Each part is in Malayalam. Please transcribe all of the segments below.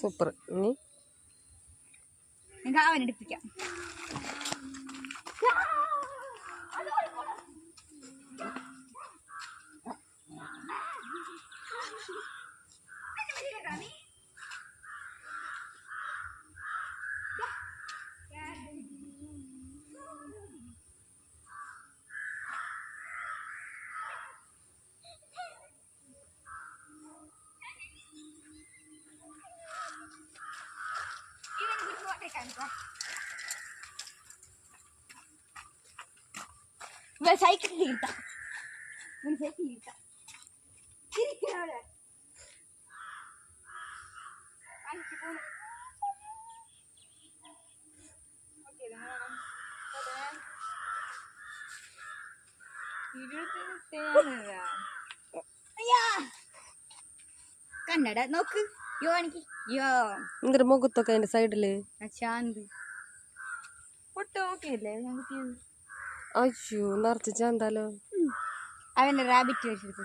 സൂപ്പർ. ഇനി എനിക്ക് അവനെടുപ്പിക്കാം സൈക്കിൾ കിട്ടാം സൈക്കിൾ കിട്ടാം ഇരിക്കണവിടെ കന്നഡ നോക്ക് യോ എനിക്ക് യോ എന്തൊരു മുഖത്തൊക്കെ അതിന്റെ സൈഡിൽ ശാന്ത് പൊട്ട് നോക്കിയല്ലേ അയ്യോ നിറച്ച് ചാന്താലോ അവന്റെ റാബിറ്റ് വെച്ചെടുത്തു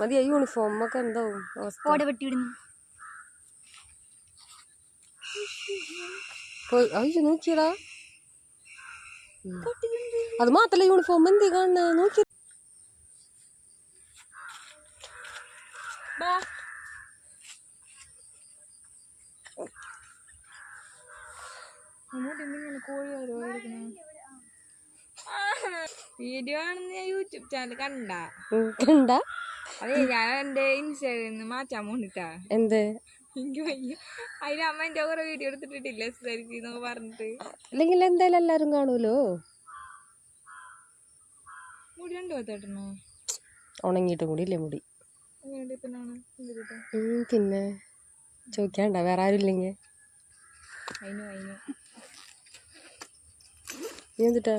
മതിയാ യൂണിഫോം ഒക്കെ എന്താവും ഓട വെട്ടിയിടുന്നു അയ്യോ നോക്കിയടാ അത് മാത്രല്ല യൂണിഫോം എന്തി കാണുന്ന നോക്കി വീഡിയോ ആണെന്ന് ഞാൻ യൂട്യൂബ് ചാനൽ കണ്ട. കണ്ട? അതെ ഞാൻ എന്റെ ഇൻസ്റ്റയിൽ നിന്ന് മാറ്റാൻ പോണിട്ടാ. എന്ത്? എനിക്ക് വയ്യ. അതിന് അമ്മ എന്റെ കുറെ വീഡിയോ എടുത്തിട്ടില്ല എന്നൊക്കെ പറഞ്ഞിട്ട്? അല്ലെങ്കിൽ എന്തായാലും എല്ലാരും കാണുമല്ലോ മുടി ഉണ്ടോ പത്തേട്ടനോ ഉണങ്ങിയിട്ട് കൂടി ഇല്ലേ മുടി? പിന്നെ ചോദിക്കാണ്ട വേറെ ആരും ഇല്ലെങ്കിൽ നീ എന്തിട്ടാ?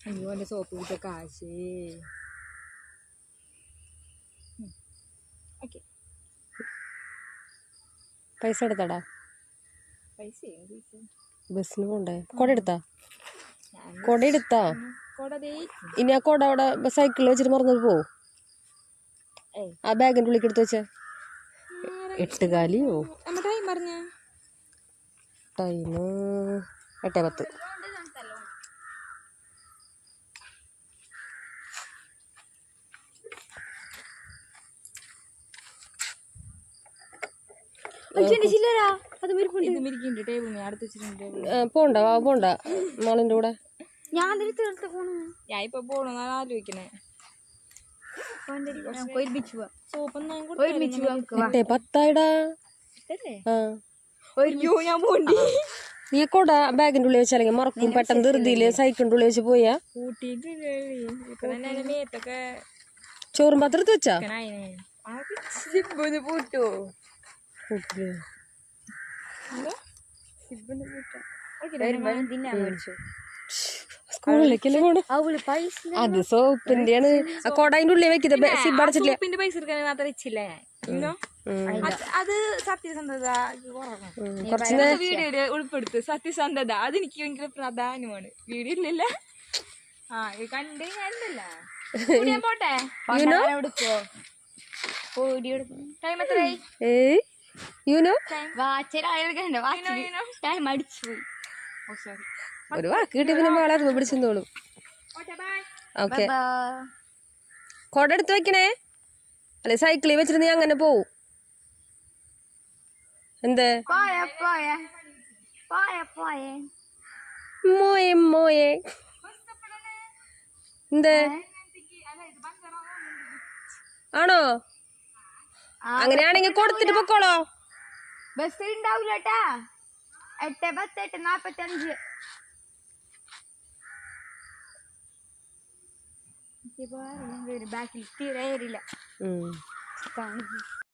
അയ്യോ സോപ്പ് കിട്ടിയ കാശേ. പൈസ എടുത്താടാ. പൈസ ബസ്സിന് പോണ്ടേ? കൊട എടുത്താ? കൊട എടുത്താ? ഇനി ആ കൊട അവിടെ സൈക്കിളിൽ വെച്ചിട്ട് മറന്നത് പോ ആ ബാഗിന്റെ ഉള്ളിൽ എടുത്ത് വെച്ചേ. എട്ടുകാലിയോ ടൈം എട്ടേ പത്ത്. പോണ്ട വാ പോണ്ട. മോളിന്റെ കൂടെ. ഞാൻ അതിൽ തീർത്ത് പോണു. ഞാൻ ഇപ്പൊ പോണെന്നാണ് ആലോചിക്കണേ നീ കൊട ബാഗിന്റെ ഉള്ളിൽ വെച്ചല്ലെങ്കിൽ മറക്കും. പെട്ടെന്ന് ധൃതിയിൽ സൈക്കിളിന്റെ ഉള്ളിൽ വെച്ച് പോയാ? ചോറും പാത്രം എടുത്ത് വെച്ചാ? പൂട്ടോ. പൂട്ടോ. സ്കൂളിലേക്കല്ലേ പോണ അത് സോപ്പിന്റെയാണ്. ആ കൊട അതിന്റെ ഉള്ളിൽ വെക്കുന്നത് സിബ് അടച്ചിട്ടില്ല. സോപ്പിന്റെ പൈസ എടുക്കാൻ മാത്രം ഞാൻ ഇല്ലോ? അത് സത്യസന്ധത കുറച്ച് വീഡിയോയിൽ ഉൾപ്പെടുത്ത് സത്യസന്ധത. അതെനിക്ക് ഭയങ്കര പ്രധാനമാണ്. വീഡിയോയിലില്ല ആ കണ്ടേ കണ്ട് കണ്ടല്ല. പോട്ടെ? ടൈം എത്രയായി? ടൈം അടിച്ചു പോയി. ഓ സോറി ഒരു വാക്ക് കിട്ടി പിന്നെ മോളെ പിടിച്ചോളും പിടിച്ചു ബൈ ഓക്കെ കൊട എടുത്ത് വെക്കണേ? അല്ലെ സൈക്കിളിൽ വെച്ചിട്ട് നീ അങ്ങനെ പോവും. എന്തേ? മോയെ മോയെ. എന്തേ? ആണോ? അങ്ങനെയാണെങ്കിൽ കൊടുത്തിട്ട് പൊക്കോളോ. ബസ് ഉണ്ടാവില്ല എട്ട് പത്ത് എട്ട് നാപ്പത്തി ബാക്കിൽ തീരെ. കാണുന്നു.